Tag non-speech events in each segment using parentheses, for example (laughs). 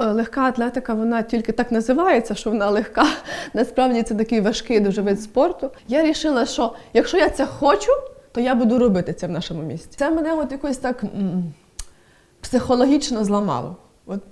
Е, Легка атлетика, вона тільки так називається, що вона легка. Насправді це такий важкий дуже вид спорту. Я вирішила, що якщо я це хочу, то я буду робити це в нашому місті. Це мене от якось так психологічно зламало. От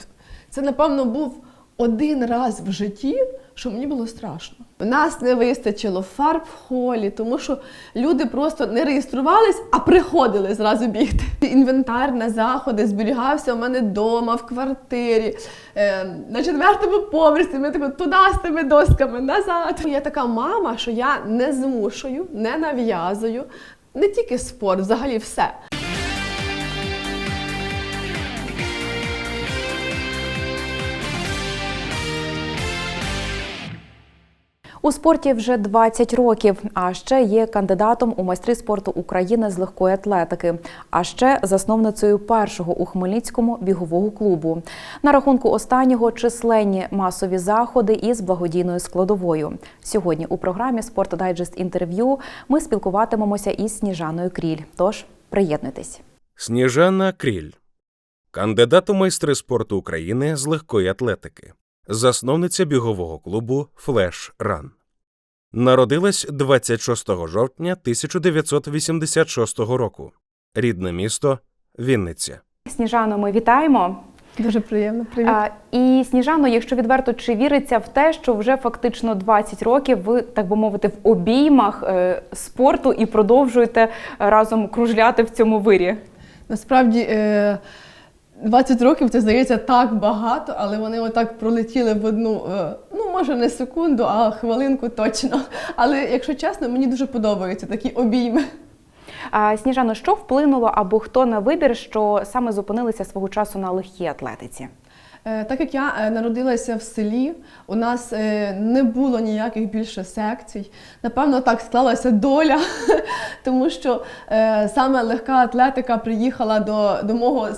це, напевно, був один раз в житті, що мені було страшно. У нас не вистачило фарб в холі, тому що люди просто не реєструвались, а приходили зразу бігти. Інвентар на заходи зберігався у мене вдома, в квартирі, е, на четвертому поверсі. Ми тако туди з тими досками, назад. Я така мама, що я не змушую, не нав'язую. Не тільки спорт, взагалі все. У спорті вже 20 років, а ще є кандидатом у майстри спорту України з легкої атлетики, а ще засновницею першого у Хмельницькому бігового клубу. На рахунку останнього численні масові заходи із благодійною складовою. Сьогодні у програмі Дайджест інтерв'ю ми спілкуватимемося із Сніжаною Кріль. Тож приєднуйтесь. Сніжана Кріль, кандидат у майстри спорту України з легкої атлетики, засновниця бігового клубу Флеш Ран. Народилась 26 жовтня 1986 року. Рідне місто Вінниця. Сніжано, ми вітаємо. Дуже приємно. Привіт. А, і Сніжано, якщо відверто, чи віриться в те, що вже фактично 20 років ви, так би мовити, в обіймах е, спорту і продовжуєте разом кружляти в цьому вирі? Насправді е, 20 років це здається так багато, але вони отак пролетіли в одну, е, ну може не секунду, а хвилинку точно. Але якщо чесно, мені дуже подобаються такі обійми. А, Сніжано, що вплинуло або хто на вибір, що саме зупинилися свого часу на легкій атлетиці? Е, Так як я е, народилася в селі, у нас е, не було ніяких більше секцій. Напевно, так склалася доля, (laughs) тому що саме легка атлетика приїхала до, до мого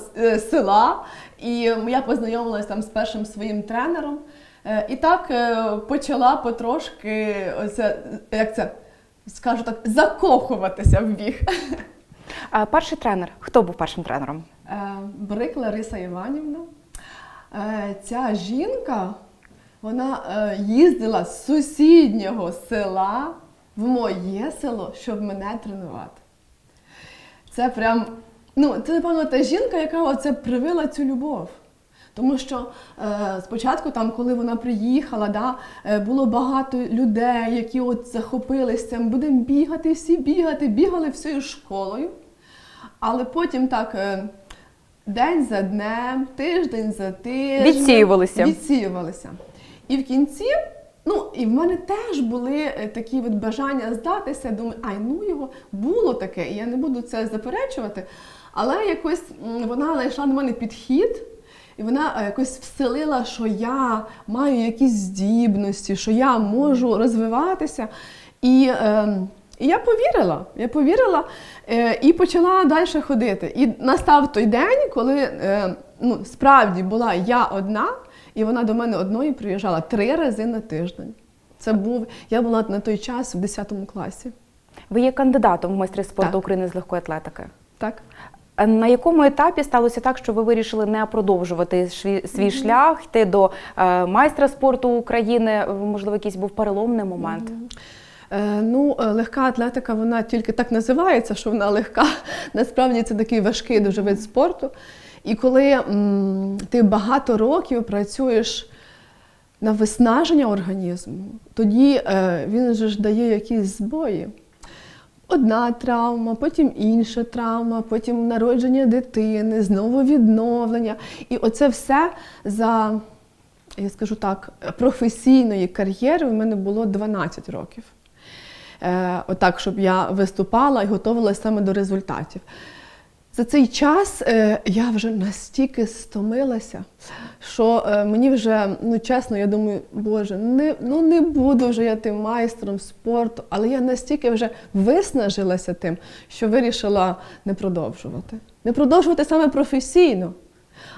села, і я познайомилася там з першим своїм тренером. І так почала потрошки, оце, як це скажу так, закохуватися в біг. А, перший тренер. Хто був першим тренером? Брик Лариса Іванівна. Е, Ця жінка вона е, їздила з сусіднього села в моє село, щоб мене тренувати. Це прям, ну, це, напевно, та жінка, яка оце привила цю любов. Тому що е, спочатку, там, коли вона приїхала, да, е, було багато людей, які от захопилися цим, будемо бігати, всі бігати, бігали всією школою. Але потім так е, день за днем, тиждень за тижнем Відсіювалися. відсіювалися. І в кінці, ну і в мене теж були е, такі от бажання здатися. Думаю, ай, ну його було таке, і я не буду це заперечувати. Але якось вона знайшла на мене підхід. І вона е, якось вселила, що я маю якісь здібності, що я можу розвиватися. І, е, і я повірила. Я повірила е, і почала далі ходити. І настав той день, коли е, ну, справді була я одна, і вона до мене одної приїжджала три рази на тиждень. Це був, я була на той час в 10 класі. Ви є кандидатом в майстри спорту Так. України з легкої атлетики. Так? На якому етапі сталося так, що ви вирішили не продовжувати свій, свій шлях, йти до е, майстра спорту України? Можливо, якийсь був переломний момент? Е, ну, е, легка атлетика, вона тільки так називається, що вона легка. (laughs) Насправді це такий важкий дуже вид спорту. І коли м, ти багато років працюєш на виснаження організму, тоді е, він же ж дає якісь збої. Одна травма, потім інша травма, потім народження дитини, знову відновлення. І оце все за, я скажу так, професійної кар'єри в мене було 12 років. Е, отак, щоб я виступала і готувалася саме до результатів. За цей час е, я вже настільки стомилася, що е, мені вже, ну чесно, я думаю, Боже, не, ну не буду вже я тим майстром спорту, але я настільки вже виснажилася тим, що вирішила не продовжувати. Не продовжувати саме професійно.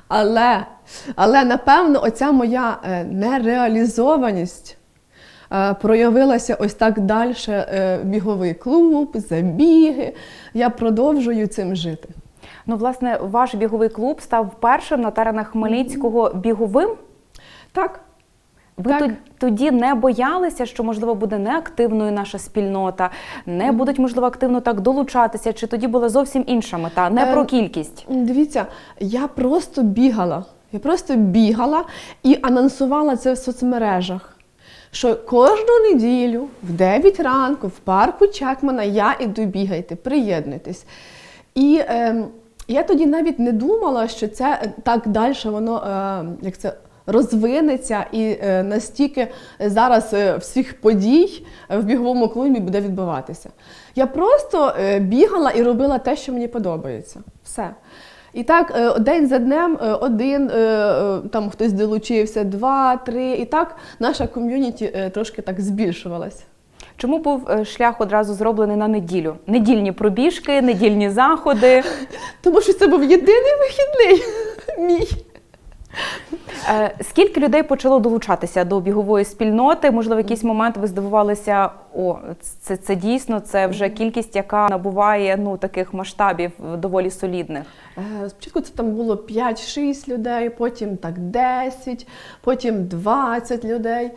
Але, але напевно, оця моя нереалізованість проявилася ось так далі. Біговий клуб, забіги. Я продовжую цим жити. Ну, власне, ваш біговий клуб став першим на теренах Хмельницького біговим. Так, Ви Так. тоді не боялися, що можливо буде неактивною наша спільнота, не будуть можливо активно так долучатися, чи тоді була зовсім інша мета, не Е, про кількість. Дивіться, я просто бігала. Я просто бігала і анонсувала це в соцмережах. Що кожну неділю в 9 ранку в парку Чекмана я іду бігайте, приєднуйтесь. І е, я тоді навіть не думала, що це е, так далі воно е, як це розвинеться і е, настільки зараз е, всіх подій в біговому клубі буде відбуватися. Я просто бігала і робила те, що мені подобається. Все. І так, е, день за днем е, один, е, там хтось долучився, два, три. І так наша ком'юніті трошки так збільшувалась. Чому був шлях одразу зроблений на неділю? Недільні пробіжки, недільні заходи. (laughs) Тому що це був єдиний вихідний (laughs) мій. Е, Скільки людей почало долучатися до бігової спільноти? Можливо, в якийсь момент ви здивувалися, о, це, це дійсно це вже кількість, яка набуває ну таких масштабів доволі солідних. Е, Спочатку це там було 5-6 людей, потім так 10, потім 20 людей.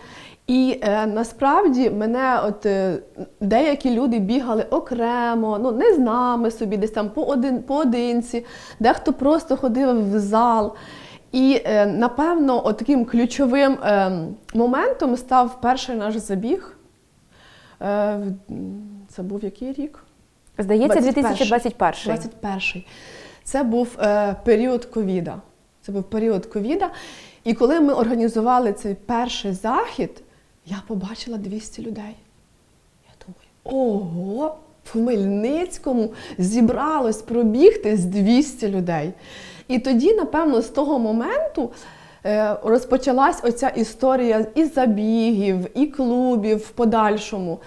І е, насправді мене от е, деякі люди бігали окремо, ну не з нами собі, десь там поодин, поодинці, дехто просто ходив в зал. І е, напевно, от таким ключовим е, моментом став перший наш забіг. Е, це був який рік? Здається, 21. 2021. 21. Це був період ковіда. Це був період ковіда. І коли ми організували цей перший захід, я побачила 200 людей. Я думаю, ого, в Хмельницькому зібралось пробігти з 200 людей. І тоді, напевно, з того моменту е, розпочалась оця історія і забігів, і клубів в подальшому.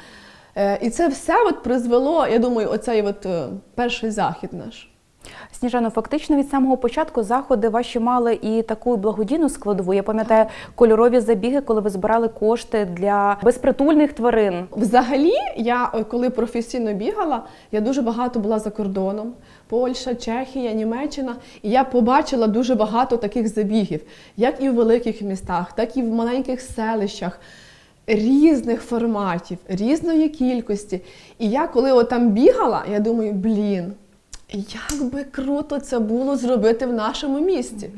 Е, І це все от призвело, я думаю, оцей от е, перший захід наш. Сніжано, фактично від самого початку заходи ваші мали і таку благодійну складову. Я пам'ятаю кольорові забіги, коли ви збирали кошти для безпритульних тварин. Взагалі, я е, коли професійно бігала, я дуже багато була за кордоном. Польща, Чехія, Німеччина. І я побачила дуже багато таких забігів, як і в великих містах, так і в маленьких селищах. Різних форматів, різної кількості. І я, коли там бігала, я думаю, блін, як би круто це було зробити в нашому місті.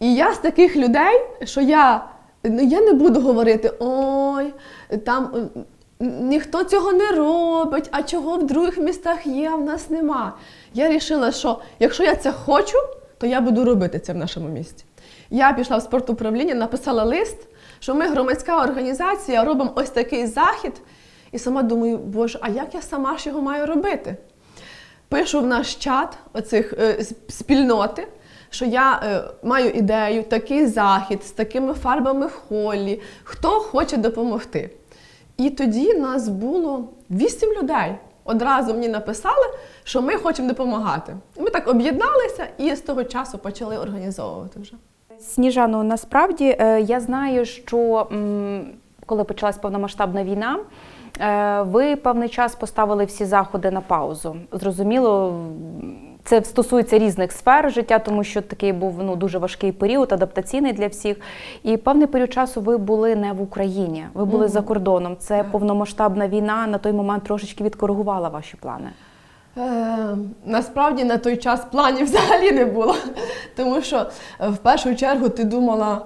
І я з таких людей, що я, ну, я не буду говорити, ой, там ніхто цього не робить, а чого в других містах є, а в нас нема. Я вирішила, що якщо я це хочу, то я буду робити це в нашому місті. Я пішла в спортуправління, написала лист, що ми громадська організація робимо ось такий захід. І сама думаю, боже, а як я сама ж його маю робити? Пишу в наш чат оцих е, спільноти, що я е, маю ідею, такий захід з такими фарбами холі, хто хоче допомогти. І тоді нас було вісім людей. Одразу мені написали, що ми хочемо допомагати. Ми так об'єдналися і з того часу почали організовувати вже. Сніжано, насправді е, я знаю, що коли почалась повномасштабна війна, ви певний час поставили всі заходи на паузу. Зрозуміло, це стосується різних сфер життя, тому що такий був ну дуже важкий період, адаптаційний для всіх. І певний період часу ви були не в Україні, ви були Мгм. за кордоном. Це повномасштабна війна на той момент трошечки відкоригувала ваші плани. Е, насправді на той час планів (laughs) взагалі не було. Тому що е, в першу чергу ти думала, е,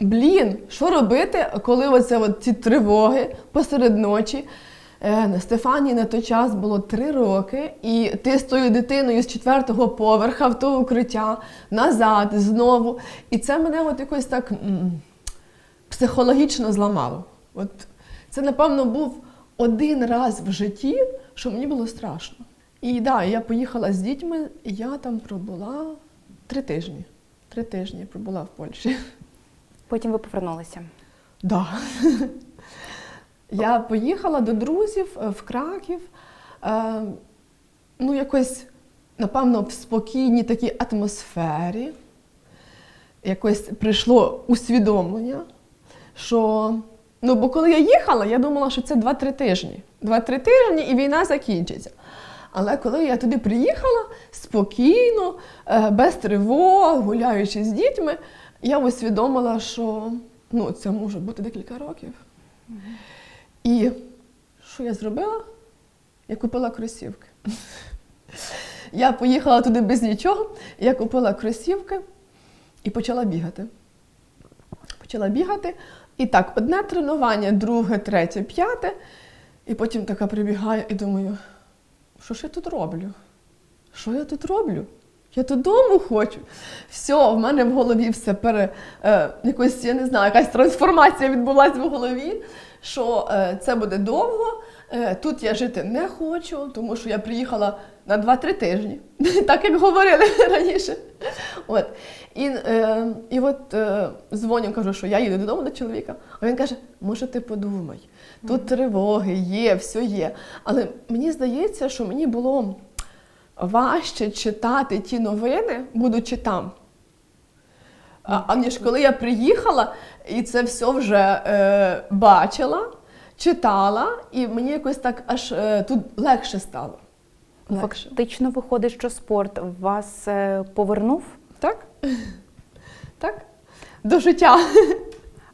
блін, що робити, коли оце от ці тривоги посеред ночі. Е, на Стефанії на той час було три роки, і ти з тою дитиною з четвертого поверха в то укриття назад, знову. І це мене от якось так психологічно зламало. От це, напевно, був один раз в житті, що мені було страшно. І так, да, я поїхала з дітьми, і я там пробула три тижні. Три тижні пробула в Польщі. Потім ви повернулися. Да. Я поїхала до друзів е, в Краків. Е, ну, якось, напевно, в спокійній такій атмосфері. Якось прийшло усвідомлення, що. Ну, бо коли я їхала, я думала, що це 2-3 тижні. 2-3 тижні і війна закінчиться. Але коли я туди приїхала спокійно, е, без тривог, гуляючи з дітьми, я усвідомила, що ну, це може бути декілька років. І що я зробила? Я купила кросівки. Я поїхала туди без нічого, я купила кросівки і почала бігати. Почала бігати. І так, одне тренування, друге, третє, п'яте. І потім така прибігаю і думаю, що ж я тут роблю? Що я тут роблю? Я додому хочу. Все, в мене в голові все пере е, якось, я не знаю, якась трансформація відбулася в голові, що е, це буде довго. Е, тут я жити не хочу, тому що я приїхала на 2-3 тижні, (laughs) так як говорили (laughs) раніше. От. І, е, і от е, дзвоню, кажу, що я їду додому до чоловіка. А він каже: може, ти подумай, тут тривоги є, все є. Але мені здається, що мені було важче читати ті новини, будучи там. Аніж коли я приїхала і це все вже е, бачила, читала, і мені якось так аж е, тут легше стало. Легше. Фактично виходить, що спорт вас е, повернув. Так? Так? До життя.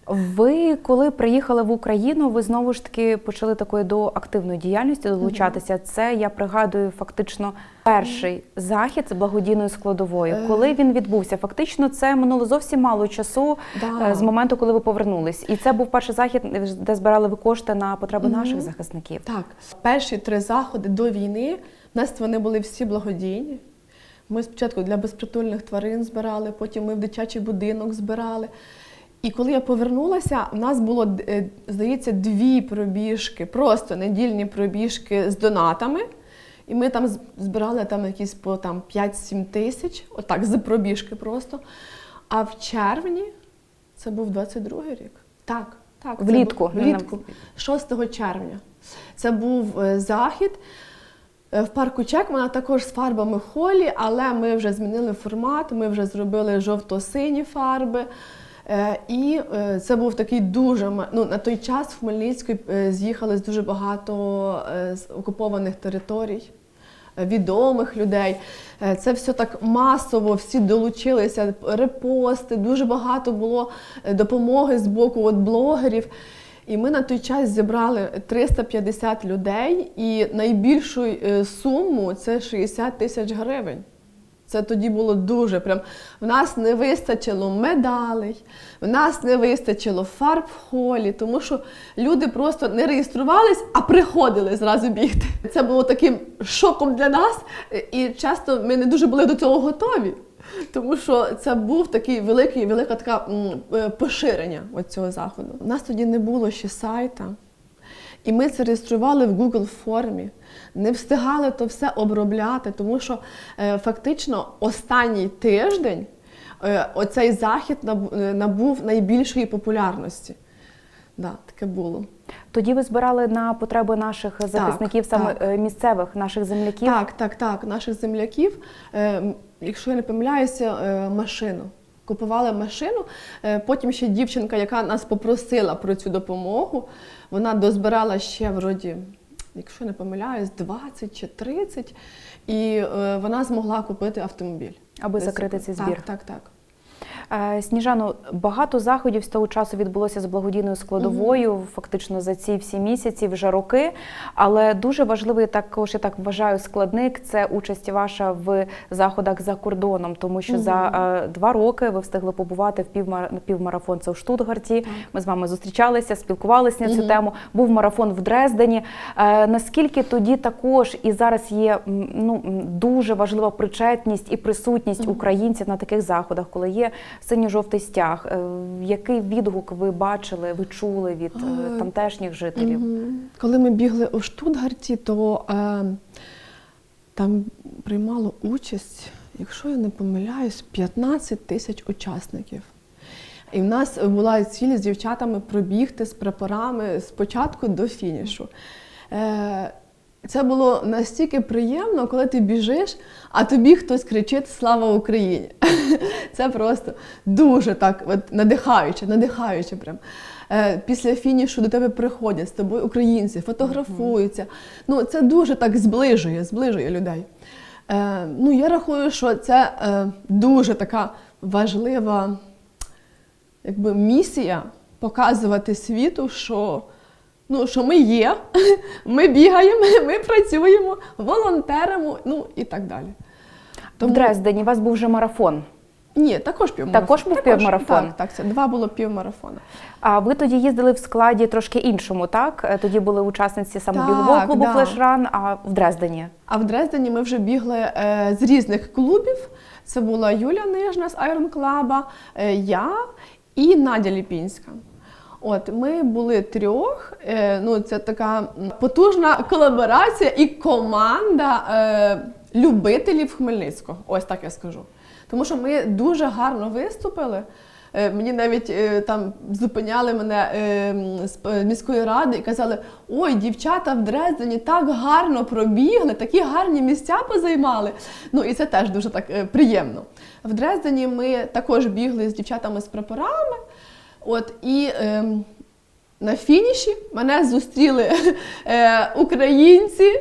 Ви, коли приїхали в Україну, ви знову ж таки почали такої до активної діяльності долучатися. Це я пригадую фактично перший захід з благодійною складовою. Е. Коли він відбувся, фактично це минуло зовсім мало часу Да. е, з моменту, коли ви повернулись. І це був перший захід, де збирали ви кошти на потреби Мгм. наших захисників. Так, перші три заходи до війни в нас вони були всі благодійні. Ми спочатку для безпритульних тварин збирали, потім ми в дитячий будинок збирали. І коли я повернулася, у нас було, е, здається, дві пробіжки, просто недільні пробіжки з донатами. І ми там збирали там якісь по там, 5-7 тисяч, отак, з пробіжки просто. А в червні, це був 22-й рік. Так, так. Влітку. був- Влітку. 6 червня. Це був е, захід е, в парку Чекмана, також з фарбами холі, але ми вже змінили формат, ми вже зробили жовто-сині фарби. Е, І е, це був такий дуже ну, на той час в Хмельницький е, з'їхалось дуже багато з окупованих територій. Відомих людей. Це все так масово, всі долучилися, репости, дуже багато було допомоги з боку от блогерів. І ми на той час зібрали 350 людей, і найбільшу суму це 60 тисяч гривень. Це тоді було дуже прям. В нас не вистачило медалей, в нас не вистачило фарб в холі, тому що люди просто не реєструвались, а приходили зразу бігти. Це було таким шоком для нас, і часто ми не дуже були до цього готові. Тому що це був такий великий, велика така е, поширення цього заходу. У нас тоді не було ще сайта. І ми це реєстрували в Google формі. Не встигали то все обробляти, тому що е, фактично останній тиждень е, оцей захід е, набув найбільшої популярності. Да, таке було. Тоді ви збирали на потреби наших захисників, саме так. місцевих наших земляків. Так, так, так. Наших земляків, якщо я не помиляюся, машину. Купували машину. Потім ще дівчинка, яка нас попросила про цю допомогу, вона дозбирала ще вроді, якщо не помиляюсь, 20 чи 30, і е, вона змогла купити автомобіль. Аби Без закрити ці цей збір. Так, так, так. Е, Сніжано, багато заходів з того часу відбулося з благодійною складовою, фактично за ці всі місяці, вже роки. Але дуже важливий також, я так вважаю, складник це участь ваша в заходах за кордоном, тому що за е, два роки ви встигли побувати в півмар... півмарафон це у Штутгарті. Ми з вами зустрічалися, спілкувалися на цю тему. Був марафон в Дрездені. Е, наскільки тоді також і зараз є ну, дуже важлива причетність і присутність українців на таких заходах, коли є синьо-жовтий стяг. Е, Який відгук ви бачили, ви чули від е, тамтешніх жителів? Коли ми бігли у Штутгарті, то е, там приймало участь, якщо я не помиляюсь, 15 тисяч учасників. І в нас була ціль з дівчатами пробігти з прапорами з початку до фінішу. Е, Це було настільки приємно, коли ти біжиш, а тобі хтось кричить Слава Україні! (laughs) Це просто дуже так от, надихаюче, надихаюче прям. Е, Після фінішу до тебе приходять з тобою українці, фотографуються. Ну, це дуже так зближує, зближує людей. Е, ну, я рахую, що це е, дуже така важлива якби, місія показувати світу, що, ну, що ми є, (laughs) ми бігаємо, (laughs) ми працюємо, волонтеримо, ну і так далі. В Дрездені у вас був вже марафон. Ні, також півмарафон. Також був півмарафон? Так, так, це два було півмарафона. А ви тоді їздили в складі трошки іншому, так? Е, Тоді були учасниці саме бігового клубу да. Флешран, а в Дрездені. А в Дрездені ми вже бігли е, з різних клубів. Це була Юля Нижна з Iron Club, е, я і Надя Ліпінська. От ми були трьох. Е, ну, це така потужна колаборація і команда е, любителів Хмельницького. Ось так я скажу. Тому що ми дуже гарно виступили. Е, Мені навіть е, там зупиняли мене е, з міської ради і казали: ой, дівчата в Дрездені так гарно пробігли, такі гарні місця позаймали. Ну і це теж дуже так приємно. В Дрездені ми також бігли з дівчатами з прапорами. От і ем, на фініші мене зустріли (laughs) е, українці,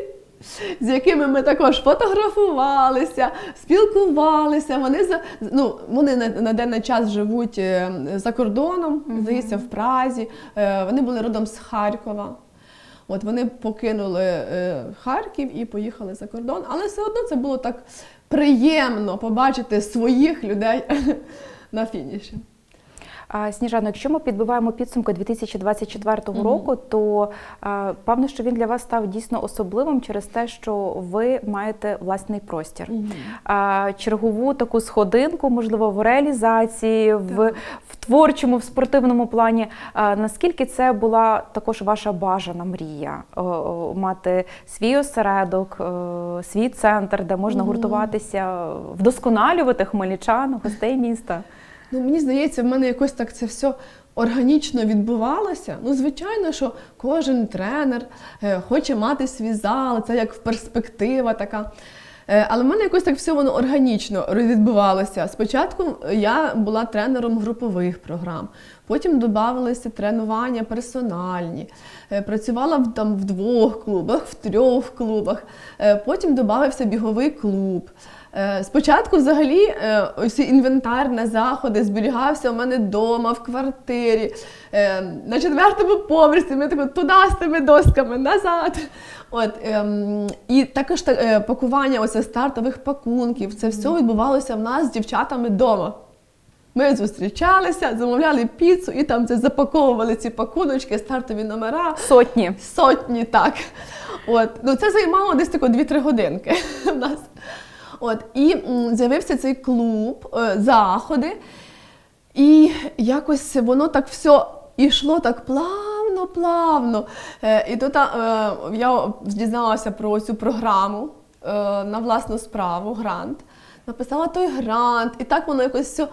з якими ми також фотографувалися, спілкувалися. Вони за ну вони на, на денний час живуть е, за кордоном, здається, в Празі. Е, вони були родом з Харкова. От вони покинули е, Харків і поїхали за кордон, але все одно це було так приємно побачити своїх людей (laughs) на фініші. Сніжано, якщо ми підбиваємо підсумки 2024 року, то певно, що він для вас став дійсно особливим через те, що ви маєте власний простір. Чергову таку сходинку, можливо, в реалізації, в, в творчому, в спортивному плані. Наскільки це була також ваша бажана мрія мати свій осередок, е, свій центр, де можна гуртуватися, вдосконалювати хмельничан, гостей міста? Ну, мені здається, в мене якось так це все органічно відбувалося. Ну, звичайно, що кожен тренер е, хоче мати свій зал, це як перспектива така. Е, але в мене якось так все воно органічно відбувалося. Спочатку я була тренером групових програм, потім додавалися тренування персональні, Е, працювала в, там, в двох клубах, в трьох клубах, Е, потім додався біговий клуб. Е, Спочатку, взагалі, е, ось інвентарні заходи зберігався у мене вдома, в квартирі, е, на четвертому поверсі, ми тако туди з тими досками, назад. От, ем, і також та- е, пакування оце стартових пакунків. Це все відбувалося в нас з дівчатами вдома. Ми зустрічалися, замовляли піцу і там це запаковували ці пакуночки, стартові номера. Сотні. Сотні, так. От. Ну, це займало десь тако 2-3 годинки (laughs) в нас. От. І з'явився цей клуб, е, заходи. І якось воно так все йшло так плавно, плавно. Е, і тут е, я дізналася про цю програму на власну справу, грант. Написала той грант, і так воно якось все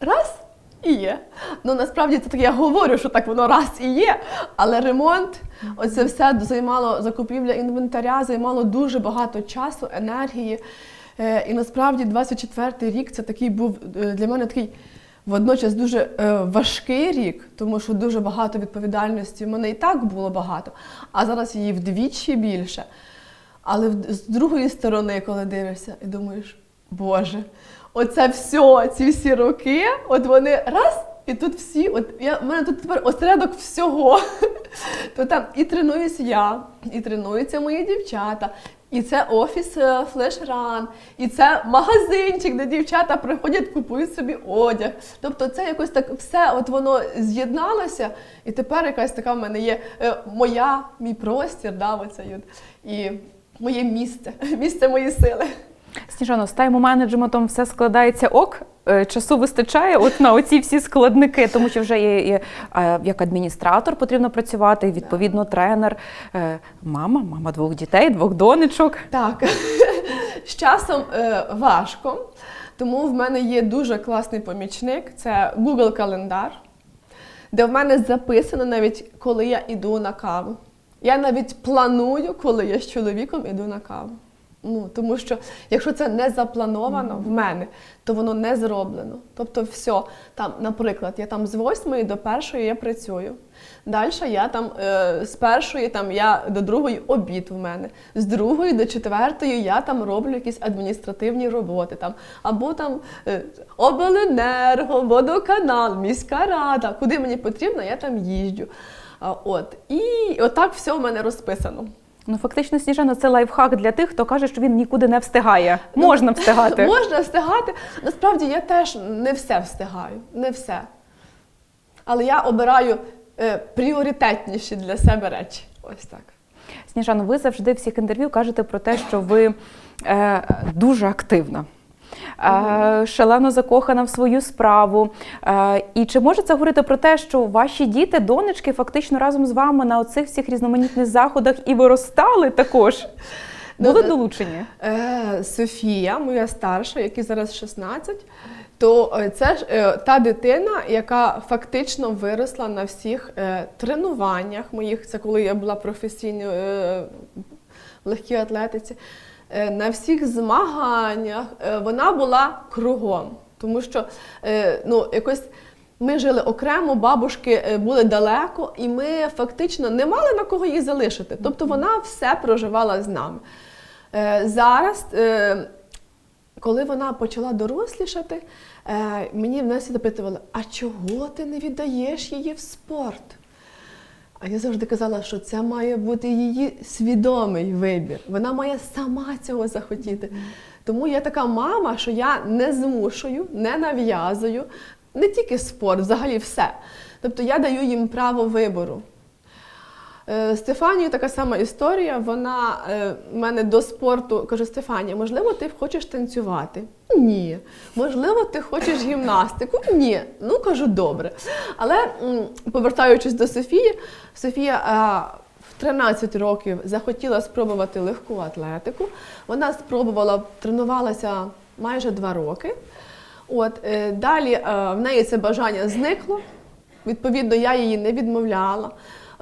раз і є. Ну насправді це так я говорю, що так воно раз і є. Але ремонт, оце все займало закупівля інвентаря, займало дуже багато часу, енергії. Е, і насправді 24-й рік це такий був е, для мене такий водночас дуже е, важкий рік, тому що дуже багато відповідальності. В мене і так було багато, а зараз її вдвічі більше. Але з другої сторони, коли дивишся, і думаєш, Боже, оце все, ці всі роки, от вони раз, і тут всі, от я, в мене тут тепер осередок всього. (laughs) То там і тренуюсь я, і тренуються мої дівчата. І це офіс флешран, і це магазинчик, де дівчата приходять, купують собі одяг. Тобто це якось так все от воно з'єдналося, і тепер якась така в мене є е, моя, мій простір, да, оцей от, і моє місце, (laughs) місце моєї сили. Сніжано, з тайм-менеджментом все складається ок. е, Часу вистачає от на оці всі складники, тому що вже є, є е, як адміністратор потрібно працювати, відповідно, тренер, е, мама, мама двох дітей, двох донечок. Так, (laughs) з часом важко, тому в мене є дуже класний помічник це Google календар, де в мене записано навіть коли я йду на каву. Я навіть планую, коли я з чоловіком іду на каву. Ну, тому що якщо це не заплановано в мене, то воно не зроблено. Тобто, все, там, наприклад, я там з 8 до першої я працюю. Далі я там е, з першої там я до другої обід в мене, з другої до четвертої я там роблю якісь адміністративні роботи. Там, або там е, обленерго, водоканал, міська рада, куди мені потрібно, я там їжджу. А, от. І отак все в мене розписано. Ну, фактично, сніжано це лайфхак для тих, хто каже, що він нікуди не встигає. Можна встигати. (laughs) Можна встигати. Насправді я теж не все встигаю, не все. Але я обираю е, пріоритетніші для себе речі. Ось так. Сніжано, ви завжди всіх інтерв'ю кажете про те, що ви е, дуже активна. Е, шалено закохана в свою справу. Е, і чи може це говорити про те, що ваші діти, донечки, фактично разом з вами на оцих всіх різноманітних заходах і виростали також? Були Ну, долучені? Е, Софія, моя старша, якій зараз 16, то це ж та дитина, яка фактично виросла на всіх тренуваннях моїх, це коли я була професійною в легкій атлетиці, на всіх змаганнях е, вона була кругом. Тому що е, ну, якось ми жили окремо, бабушки е, були далеко, і ми фактично не мали на кого її залишити. Тобто вона все проживала з нами. Е, Зараз, е, коли вона почала дорослішати, е, мені в нас запитували, а чого ти не віддаєш її в спорт? А я завжди казала, що це має бути її свідомий вибір. Вона має сама цього захотіти. Тому я така мама, що я не змушую, не нав'язую, не тільки спорт, взагалі все. Тобто я даю їм право вибору. Е, Стефанію така сама історія. Вона е, мене до спорту каже: Стефанія, можливо, ти хочеш танцювати? Ні. Можливо, ти хочеш гімнастику? Ні. Ну кажу, добре. Але повертаючись до Софії, Софія е, в 13 років захотіла спробувати легку атлетику. Вона спробувала, тренувалася майже два роки. От, далі в неї це бажання зникло. Відповідно, я її не відмовляла.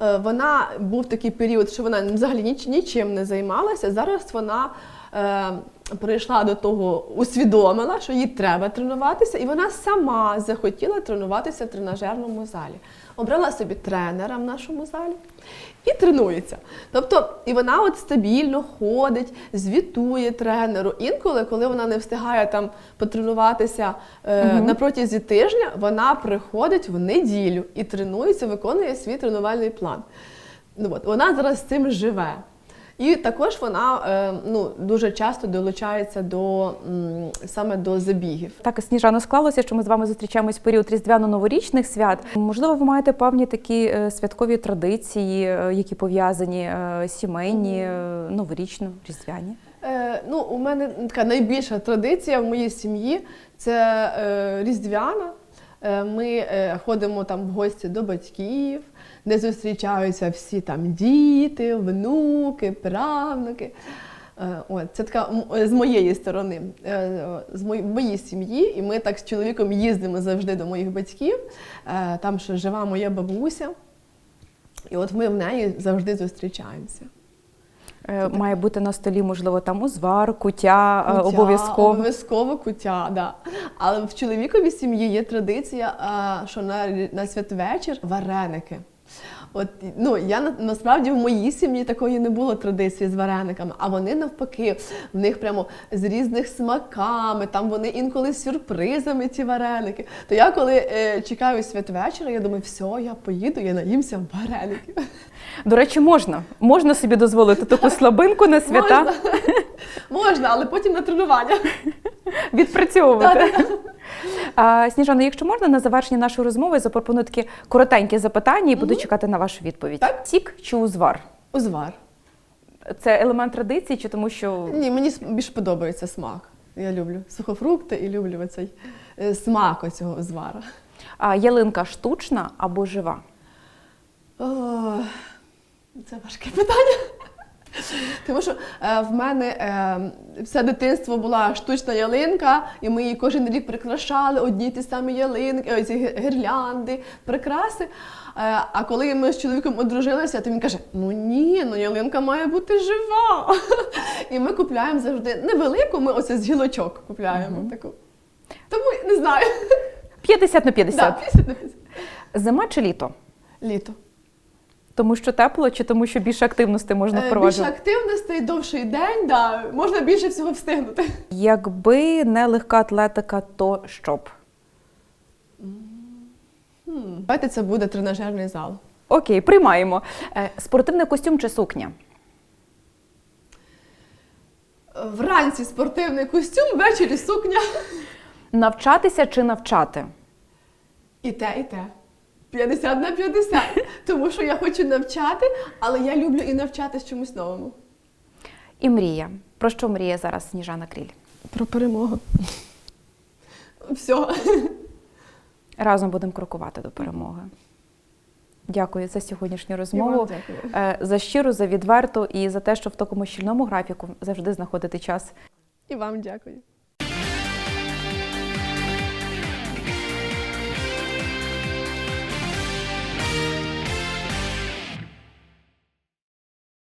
Е, Вона був такий період, що вона взагалі ніч, нічим не займалася. Зараз вона е, прийшла до того, усвідомила, що їй треба тренуватися, і вона сама захотіла тренуватися в тренажерному залі. Обрала собі тренера в нашому залі і тренується. Тобто, і вона от стабільно ходить, звітує тренеру. Інколи, коли вона не встигає там потренуватися е, на протязі тижня, вона приходить в неділю і тренується, виконує свій тренувальний план. Ну, от, вона зараз з цим живе. І також вона е, ну, дуже часто долучається до саме до забігів. Так, Сніжано, склалося, що ми з вами зустрічаємось в період різдвяно-новорічних свят. Можливо, ви маєте певні такі е, святкові традиції, е, які пов'язані сімейні, е, новорічно-різдвяні? Е, ну, у мене така найбільша традиція в моїй сім'ї це е, різдвяна. Е, ми е, ходимо там в гості до батьків, де зустрічаються всі там діти, внуки, правнуки. Е, От, це така з моєї сторони, е, з моїй сім'ї, і ми так з чоловіком їздимо завжди до моїх батьків. Е, Там ще жива моя бабуся. І от ми в неї завжди зустрічаємося. Е, Має бути на столі, можливо, там узвар, куття, е, Куття, обов'язково. Обов'язково куття, да. Але в чоловіковій сім'ї є традиція, що на святвечір вареники. От, ну, я на- насправді в моїй сім'ї такої не було традиції з варениками, а вони навпаки, в них прямо з різних смаками, там вони інколи з сюрпризами ці вареники. То я коли е, чекаю святвечора, я думаю, все, я поїду, я наїмся вареників. До речі, можна. Можна собі дозволити таку (laughs) слабинку на свята Можна, (laughs) Можна, але потім на тренування. (laughs) відпрацьовувати. А, Сніжана, якщо можна, на завершення нашої розмови запропоную такі коротенькі запитання і буду чекати на вашу відповідь. Так. Сік чи узвар? Узвар. Це елемент традиції, чи тому що Ні, мені більш подобається смак. Я люблю сухофрукти і люблю оцей е, смак оцього звара. а, ялинка штучна або жива? О, це важке питання. Тому що е, в мене е, все дитинство була штучна ялинка, і ми її кожен рік прикрашали одні ті самі ялинки, ой, ці гірлянди, прикраси. Е, а коли ми з чоловіком одружилися, то він каже: Ну ні, ну ялинка має бути жива. І ми купляємо завжди невелику, ми оце з гілочок купляємо таку. Тому не знаю. 50 на 50. Да, 50 на 50. Зима чи літо? Літо. Тому що тепло, чи тому, що більше активності можна Е, Більше впроваджувати? активностей, довший день, да, можна більше всього встигнути. Якби не легка атлетика, то що б? Давайте це буде тренажерний зал. Окей, приймаємо. Е, Спортивний костюм чи сукня? Вранці спортивний костюм, ввечері сукня. Навчатися чи навчати? І те, і те. 50 на 50. Тому що я хочу навчати, але я люблю і навчатись чомусь новому. І мрія. Про що мріє зараз Сніжана Кріль? Про перемогу. Все. Разом будемо крокувати до перемоги. Дякую за сьогоднішню розмову. дякую. Е, За щиру, за відверту і за те, що в такому щільному графіку завжди знаходити час І вам дякую.